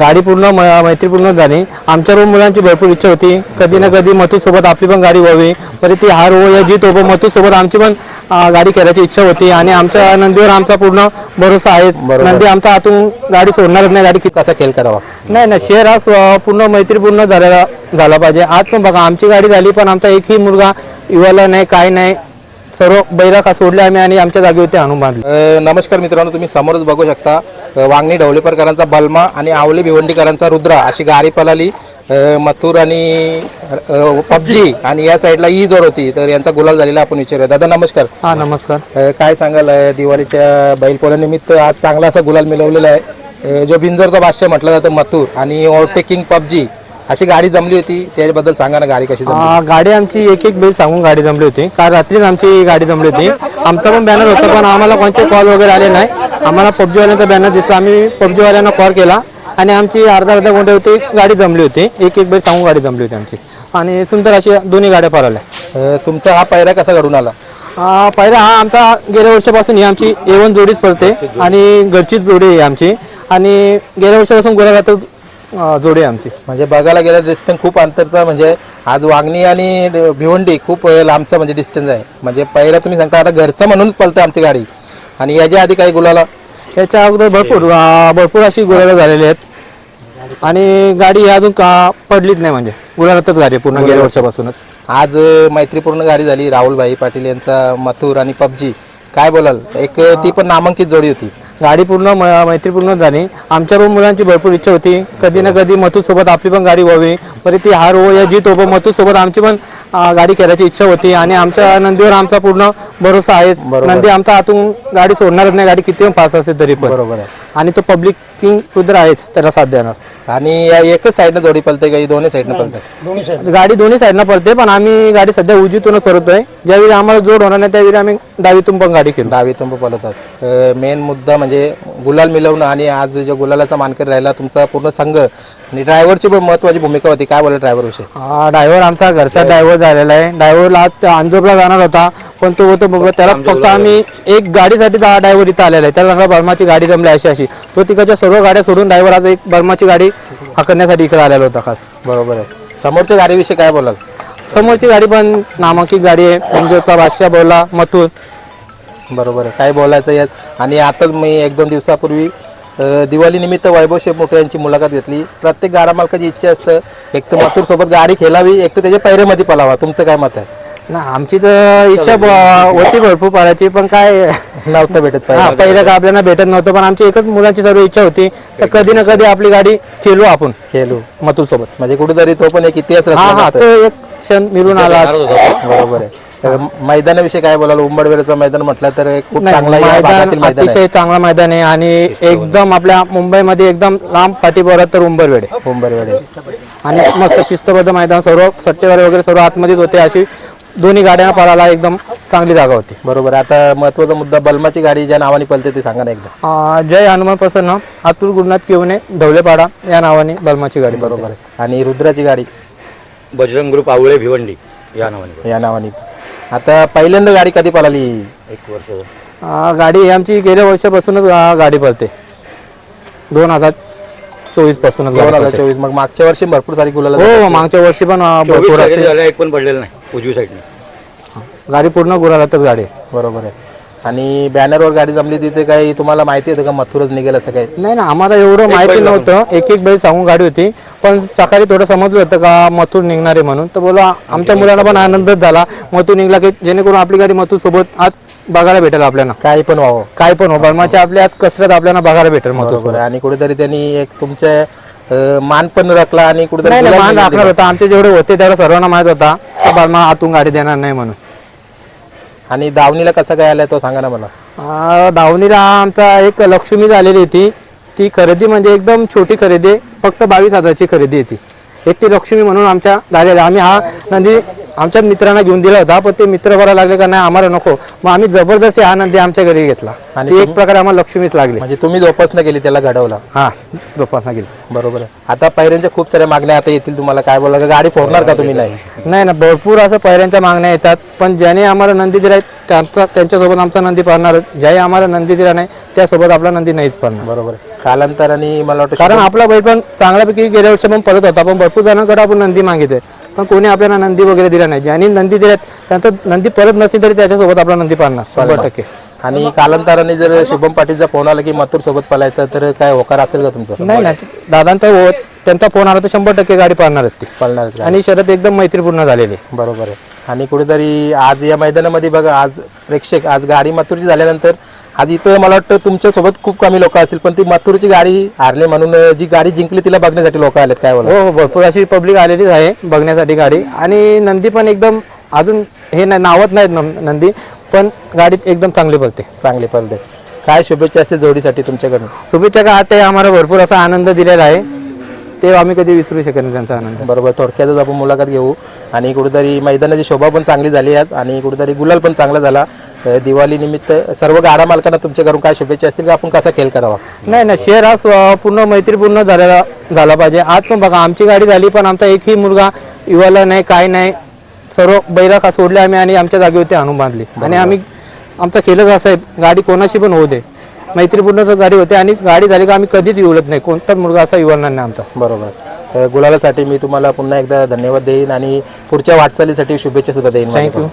गाडी पूर्ण म- मैत्रीपूर्ण झाली. आमच्या पण मुलांची भरपूर इच्छा होती. कधी ना कधी मथू सोबत आपली पण गाडी व्हावी. परत ती हार हो या जीत हो मथू सोबत आमची पण अं, गाडी खेळायची इच्छा होती. आणि आमच्या नंदीवर आमचा पूर्ण भरोसा आहे. बरोबर. नंदी आमचा हातून गाडी सोडणारच नाही. गाडी किती कसा खेळ करावा? नाही ना शेअर हा स्व- पूर्ण मैत्रीपूर्ण झालेला झाला पाहिजे. आज पण बघा आमची गाडी झाली पण आमचा एकही मुलगा युवाला नाही काय नाही. सर्व बैरा का सोडले आम्ही आणि आमच्या जागेवरती आणून बांधले. अ, नमस्कार मित्रांनो तुम्ही समोरच बघू शकता अ, वांगणी ढवळेकरांचा बलमा आणि आवले भिवंडीकरांचा रुद्रा अशी गाडी पळाली अ, मथुर आणि पबजी आणि या साईडला ई जोर होती तर यांचा गुलाल झालेला आपण विचारूया. दादा नमस्कार. हा नमस्कार. अ, काय सांगाल अ, दिवाळीच्या बैलपोळ्यानिमित्त आज चांगला असा गुलाल मिळवलेला आहे. अ, जो बिंजोरचा भाष्य म्हटलं जातं मथुर आणि ओव्हरटेकिंग पबजी. अशी गाडी जमली होती त्याच्याबद्दल सांगा ना गाडी कशी जमली? आ, गाडी आमची एक एक बेल सांगून गाडी जमली होती. काल रात्रीच आमची गाडी जमली होती. आमचा पण बॅनर होता पण आम्हाला कोणते कॉल वगैरे आले नाही. आम्हाला पबजीवाल्यांचा बॅनर दिसला. आम्ही पबजीवाल्यांना कॉल केला. आणि आमची अर्धा अर्धा घंटे होती गाडी जमली होती. एक एक बेल सांगून गाडी जमली होती आमची. आणि सुंदर अशी दोन्ही गाड्या अ, तुमचा हा पायरा कसा घडून आला? आ, पहिला हा आमचा गेल्या वर्षापासून ही आमची एवन जोडीच पडते आणि घरचीच जोडी आहे आमची. आणि गेल्या वर्षापासून अ, जोडी आहे आमची. म्हणजे बघायला गेलं डिस्टन्स खूप अंतरचा म्हणजे आज वागणी आणि भिवंडी खूप लांबचा म्हणजे डिस्टन्स आहे. म्हणजे पहिला तुम्ही सांगता आता घरचं म्हणून पळते आमची गाडी. आणि याच्या आधी काही गुलाला? याच्या अगोदर भरपूर भरपूर अशी गुलाला झालेली आहेत. आणि गाडी अजून का पडलीच नाही म्हणजे. गुलालातच झाली आहे पूर्ण गेल्या वर्षापासूनच. आज मैत्रीपूर्ण गाडी झाली. राहुलभाई पाटील यांचा मथुर आणि पबजी. काय बोलाल? एक ती पण नामांकित जोडी होती. गाडी पूर्ण म- मैत्रीपूर्ण झाली आमच्या पण मुलांची भरपूर इच्छा होती. कधी ना कधी मथू सोबत आपली पण गाडी व्हावी. परत ती हार हो या जीत हो पण मथू सोबत आमची पण गाडी खेळायची इच्छा होती आणि आमच्या नंदीवर आमचा पूर्ण भरोसा आहे. नंदी आमचा हातून गाडी सोडणारच नाही गाडी किती पण पास असेल तरी पण. बरोबर आहे. आणि तो पब्लिक किंग रुद्र आहेच त्याला साथ देणार. आणि या एकच साईडनं जोडी पळते काही दोन्ही साईडनं पळतात गाडी दोन्ही साईडनं पडते पण आम्ही गाडी सध्या उजवीतूनच करतोय. ज्यावेळी आम्हाला जोड होणार नाही त्यावेळी आम्ही डावीतून पण गाडी खेळू. डावी तुंब पळवतात मेन मुद्दा म्हणजे गुलाल मिळवणं आणि आज जो गुलालाचा मानकरी राहिला तुमचा पूर्ण संघ आणि ड्रायव्हरची पण महत्वाची भूमिका होती. काय बोला ड्रायव्हर विषयी? ड्रायव्हर आमचा घरचा ड्रायव्हर झालेला आहे. ड्रायव्हरला आज अंजोबला जाणार होता पण तो होतो बघ त्याला फक्त आम्ही एक गाडीसाठी दहा ड्रायव्हर इथं आलेला आहे त्याला सांगा बर्माची गाडी जमली अशी अशी. तो तिकडच्या सर्व गाड्या सोडून ड्रायव्हर आज एक बर्माची गाडी हाकण्यासाठी इकडे आलेला होता खास. बरोबर आहे. समोरच्या गाडीविषयी काय बोलाल? समोरची गाडी पण नामांकित गाडी आहे. अंजोचा बादशाह बोला मथुर. बरोबर आहे. काय बोलायचं यात? आणि आताच मी एक दोन दिवसापूर्वी दिवाळीनिमित्त वैभव शेठ मोठे यांची मुलाखत घेतली. प्रत्येक गाडा मालकाची इच्छा असतं एक तर मथुर सोबत गाडी खेळावी एक तर त्याच्या पैऱ्यामध्ये पलावा तुमचं काय मत आहे? ना आमची तर इच्छा होती भरपूर पळायची पण काय नव्हतं भेटत पाहिजे पहिलं का आपल्याला भेटत नव्हतं पण आमची एकच मुलांची सर्व इच्छा होती तर कधी ना कधी आपली गाडी खेळू आपण. खेळू. मथुर सोबत. म्हणजे कुठेतरी तो पण एक इतिहास हा हा. तो एक क्षण मिळून आला. बरोबर आहे. मैदानाविषयी काय बोलाल? उंबडवेरचं मैदान म्हटलं तर खूप नाही, चांगला या मैदान भागातील मैदान आहे. अतिशय चांगला मैदान आहे आणि एकदम आपल्या मुंबईमध्ये एकदम लांब पाठीबोरात तर उंबरवेड आहे. उंबरवेडे आणि मस्त शिस्तबद्ध मैदान सर्व सट्टेवाले वगैरे सर्व आतमध्येच होते अशी दोन्ही गाड्यांना पळायला एकदम चांगली जागा होती. बरोबर आहे. आता महत्त्वाचा मुद्दा बलमाची गाडी ज्या नावाने पलते ते सांगा ना एकदा. अं, जय हनुमान प्रसन्न अतुल गुरुनाथ किवणे धवलेपाडा या नावाने बलमाची गाडी बरोबर बरोबर आहे. आणि रुद्राची गाडी? बजरंग ग्रुप आवळे भिवंडी या नावाने या नावाने. आता पहिल्यांदा गाडी कधी पळाली? एक वर्ष अं, गाडी ही आमची गेल्या वर्षापासूनच अं, गाडी पळते. दोन हजार चोवीस पासूनच दोन गाडी हजार पळते. चोवीस. मग मागच्या वर्षी भरपूर सारी गुलाला हो मागच्या वर्षी पण अं, चोवीस भरपूर एक पण पडलेलं नाही उजवी साईडने. गाडी पूर्ण गुरालातच गाडी आहे. बरोबर आहे. आणि बॅनरवर गाडी जमली तिथे काही तुम्हाला माहिती होतं का? मथुरच निघेल असं काही? नाही ना आम्हाला एवढं माहिती नव्हतं. एक एक बैल सांगून गाडी होती. पण सकाळी थोडं समजलं होतं का मथुर निघणार आहे म्हणून. तर बोला आमच्या मुलांना पण आनंदच झाला. मथुर निघला की जेणेकरून आपली गाडी मथुर सोबत आज बघायला भेटेल आपल्याला. काही पण व्हावं. काय पण हो. बर्माची आपली आज कसरत आपल्याला बघायला भेटेल मथुर बरोबर आहे. आणि कुठेतरी त्यांनी एक तुमचे अं, मान पण राखला आणि कुठेतरी नाही नाही गुलाल मान राखणार होता. आमचे जेवढे होते तेवढं सर्वांना माहीत होता. की बर्मा आतून गाडी देणार नाही म्हणून. आणि दावणीला कसं काय आलाय तो सांगा ना मला. अं, दावणीला आमचा एक लक्ष्मी झालेली होती. ती खरेदी म्हणजे एकदम छोटी खरेदी आहे. फक्त बावीस हजारची खरेदी होती एक ती लक्ष्मी म्हणून आमच्या झालेला आम्ही हा नंदी आमच्या मित्रांना घेऊन दिला होता पण ते मित्र बरा लागले का नाही आम्हाला नको. मग आम्ही जबरदस्ती हा नंदी आमच्या घरी घेतला. आणि एक प्रकारे आम्हाला लक्ष्मीच लागली. म्हणजे तुम्ही जोपासना केली त्याला घडवला. हा जोपासना केली. बरोबर आहे. आता पैऱ्यांच्या खूप साऱ्या मागण्या आता येतील तुम्हाला काय बोला गाडी फोडणार का तुम्ही? नाही नाही ना भरपूर असं पहिल्यांच्या मागण्या येतात पण ज्याने आम्हाला नंदी दिलाय त्यांचा त्यांच्यासोबत आमचा नंदी पाळणार ज्याही आम्हाला नंदी दिला नाही त्यासोबत आपला नंदी नाहीच पाळणार बरोबर आहे. कालांतराने मला वाटतं कारण आपला बैल पण चांगल्यापैकी गेल्या वर्षी पण पळत होता पण भरपूर जणांकडे आपण नंदी मागितोय. पण कोणी आपल्याला नंदी वगैरे दिला नाही. ज्यांनी नंदी दिल्यात त्यांचं नंदी परत नसली तरी त्याच्यासोबत आपला नंदी पाळणार शंभर टक्के. आणि कालांतराने जर शुभम पाटीलचा फोन आला की मथुर सोबत पलायचा तर काय होकार असेल का तुमचं? नाही नाही. दादांचा हो- त्यांचा फोन आला तर शंभर टक्के गाडी पाळणारच ती. पळणारच? आणि शरद एकदम मैत्रीपूर्ण झालेली. बरोबर आहे. आणि कुठेतरी आज या मैदानामध्ये बघा आज प्रेक्षक आज गाडी मथुरची झाल्यानंतर आज इथं मला वाटतं तुमच्यासोबत खूप कमी लोक असतील पण ती मथुरची गाडी हारली म्हणून जी गाडी जिंकली तिला बघण्यासाठी लोक आलेत काय बोला हो हो भरपूर अशी पब्लिक आलेलीच आहे बघण्यासाठी गाडी. आणि नंदी पण एकदम अजून हे नाही नावत नाहीत नं- नंदी पण गाडीत एकदम चांगली पडते चांगली पडते काय शुभेच्छा असतील जोडीसाठी तुमच्याकडून? शुभेच्छा का ते आम्हाला भरपूर असा आनंद दिलेला आहे. ते आम्ही कधी विसरू शकत नाही त्यांचा आनंद. बरोबर थोडक्यातच आपण मुलाखत घेऊ. आणि कुठेतरी मैदानाची शोभा पण चांगली झाली आज आणि कुठेतरी गुलाल पण चांगला झाला. अं, दिवाळी निमित्त सर्व गाडा मालकांना तुमच्याकडून काय शुभेच्छा असतील का? आपण कसा खेळ करावा? नाही नाही शेअर हा स्व- पूर्ण मैत्रीपूर्ण झालेला झाला पाहिजे. आज पण बघा आमची गाडी झाली पण आमचा एकही मुलगा युवाला नाही काय नाही सर्व बैला का सोडले आम्ही आणि आमच्या जागेवरती आणून बांधली. आणि आम्ही आमचा खेळच असं आहे गाडी कोणाशी पण होऊ दे. मैत्रीपूर्णच गाडी होते आणि गाडी झाली का आम्ही कधीच युवलत नाही. कोणताच मुलगा असा युवणार नाही आमचा. बरोबर. गुलालासाठी मी तुम्हाला पुन्हा एकदा धन्यवाद देईन आणि पुढच्या वाटचालीसाठी शुभेच्छा सुद्धा देईन थँक्यू